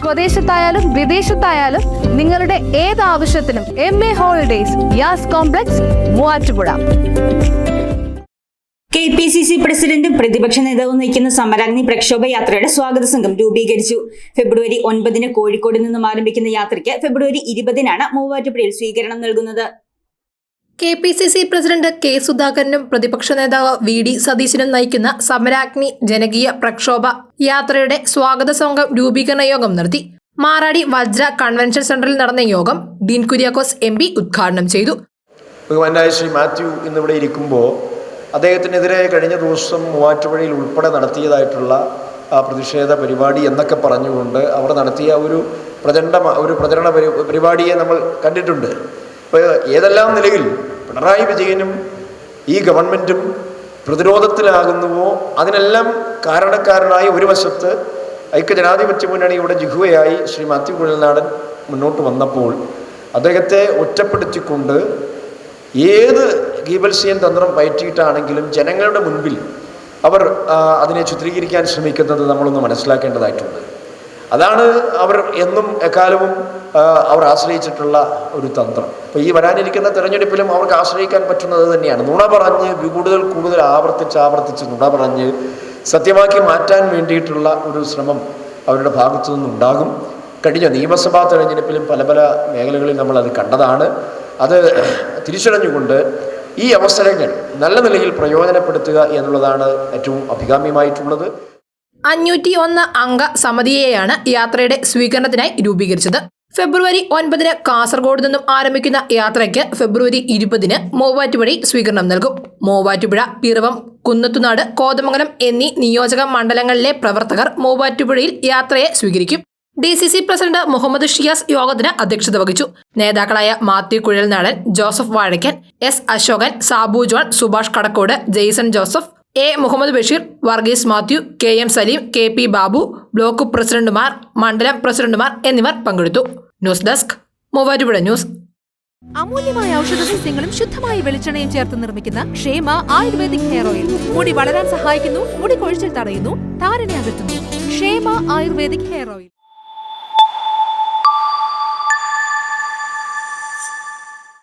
സ്വദേശത്തായാലും വിദേശത്തായാലും നിങ്ങളുടെ ഏത് ആവശ്യത്തിനും M A holidays Yas complex Muvattupuzha K P C C പ്രസിഡന്റും പ്രതിപക്ഷ നേതാവും നയിക്കുന്ന സമരാഗ്നി പ്രക്ഷോഭ യാത്രയുടെ സ്വാഗത സംഘം രൂപീകരിച്ചു. ഫെബ്രുവരി ഒൻപതിന് കോഴിക്കോട് നിന്നും ആരംഭിക്കുന്ന യാത്രയ്ക്ക് ഫെബ്രുവരി ഇരുപതിനാണ് മൂവാറ്റുപുഴയിൽ സ്വീകരണം നൽകുന്നത്. K P C C president K സുധാകരനും പ്രതിപക്ഷ നേതാവ് വി ഡി സതീശനും നയിക്കുന്ന സമരാഗ്നി ജനകീയ പ്രക്ഷോഭ യാത്രയുടെ സ്വാഗത സംഘം രൂപീകരണ യോഗം നടത്തി. മാറാടി വജ്ര കൺവെൻഷൻ സെന്ററിൽ നടന്ന യോഗം ഡീൻ കുര്യാക്കോസ് എം പി ഉദ്ഘാടനം ചെയ്തു. ബഹുമാനായ ശ്രീ മാത്യു ഇന്നിവിടെ ഇരിക്കുമ്പോൾ അദ്ദേഹത്തിനെതിരെ കഴിഞ്ഞ ദിവസം മൂവാറ്റുപുഴയിൽ ഉൾപ്പെടെ നടത്തിയതായിട്ടുള്ള പ്രതിഷേധ പരിപാടി എന്നൊക്കെ പറഞ്ഞുകൊണ്ട് അവർ നടത്തിയ ഒരു പ്രചണ്ഡ ഒരു പ്രചരണ പരി പരിപാടിയെ നമ്മൾ കണ്ടിട്ടുണ്ട്. അപ്പോൾ ഏതെല്ലാം നിലയിൽ പിണറായി വിജയനും ഈ ഗവൺമെന്റും പ്രതിരോധത്തിലാകുന്നുവോ അതിനെല്ലാം കാരണക്കാരനായ ഒരു വശത്ത് ഐക്യജനാധിപത്യ മുന്നണിയുടെ ജിഹുവയായി ശ്രീ മാത്യു കുഴൽനാടൻ മുന്നോട്ട് വന്നപ്പോൾ അദ്ദേഹത്തെ ഒറ്റപ്പെടുത്തിക്കൊണ്ട് ഏത് ഗീബൽസിയൻ തന്ത്രം പയറ്റിയിട്ടാണെങ്കിലും ജനങ്ങളുടെ മുൻപിൽ അവർ അതിനെ ചിത്രീകരിക്കാൻ ശ്രമിക്കുന്നത് നമ്മളൊന്ന് മനസ്സിലാക്കേണ്ടതായിട്ടുണ്ട്. അതാണ് അവർ എന്നും എക്കാലവും അവർ ആശ്രയിച്ചിട്ടുള്ള ഒരു തന്ത്രം. അപ്പോൾ ഈ വരാനിരിക്കുന്ന തിരഞ്ഞെടുപ്പിലും അവർക്ക് ആശ്രയിക്കാൻ പറ്റുന്നത് തന്നെയാണ്. നുണ പറഞ്ഞ് കൂടുതൽ കൂടുതൽ ആവർത്തിച്ച് ആവർത്തിച്ച് നുണ പറഞ്ഞ് സത്യമാക്കി മാറ്റാൻ വേണ്ടിയിട്ടുള്ള ഒരു ശ്രമം അവരുടെ ഭാഗത്തു നിന്നുണ്ടാകും. കഴിഞ്ഞ നിയമസഭാ തെരഞ്ഞെടുപ്പിലും പല പല മേഖലകളിൽ നമ്മൾ അത് കണ്ടതാണ്. അത് തിരിച്ചറിഞ്ഞുകൊണ്ട് ഈ അവസരങ്ങൾ നല്ല നിലയിൽ പ്രയോജനപ്പെടുത്തുക എന്നുള്ളതാണ് ഏറ്റവും അഭികാമ്യമായിട്ടുള്ളത്. അഞ്ഞൂറ്റി ഒന്ന് അംഗ സമിതിയെയാണ് യാത്രയുടെ സ്വീകരണത്തിനായി രൂപീകരിച്ചത്. ഫെബ്രുവരി ഒൻപതിന് കാസർഗോഡ് നിന്നും ആരംഭിക്കുന്ന യാത്രയ്ക്ക് ഫെബ്രുവരി ഇരുപതിന് മൂവാറ്റുപുഴ സ്വീകരണം നൽകും. മൂവാറ്റുപുഴ പിറവം കുന്നത്തുനാട് കോതമംഗലം എന്നീ നിയോജക മണ്ഡലങ്ങളിലെ പ്രവർത്തകർ മൂവാറ്റുപുഴയിൽ യാത്രയെ സ്വീകരിക്കും. D C C president Muhammad Shiyas യോഗത്തിന് അധ്യക്ഷത വഹിച്ചു. നേതാക്കളായ Mathew Kuzhalnadan Joseph Vazhakkan S Ashokan Sabu John Subhash Kadakkode Jaison Joseph A. Muhammad Basheer Varghese Mathew K. M. Saleem K. P. Babu block പ്രസിഡന്റുമാർ മണ്ഡലം പ്രസിഡന്റുമാർ എന്നിവർ പങ്കെടുത്തു. News desk Muvattupuzha news. അമൂല്യമായ ഔഷധ സസ്യങ്ങളും ശുദ്ധമായ വെളിച്ചെണ്ണയും ചേർത്ത് നിർമ്മിക്കുന്ന ക്ഷേമ ആയുർവേദിക് ഹെയർ ഓയിൽ. മുടി വളരാൻ സഹായിക്കുന്നു മുടി കൊഴിച്ചിൽ തടയുന്നു താരനെ അകറ്റുന്നു. ക്ഷേമ ആയുർവേദിക് ഹെയർ ഓയിൽ.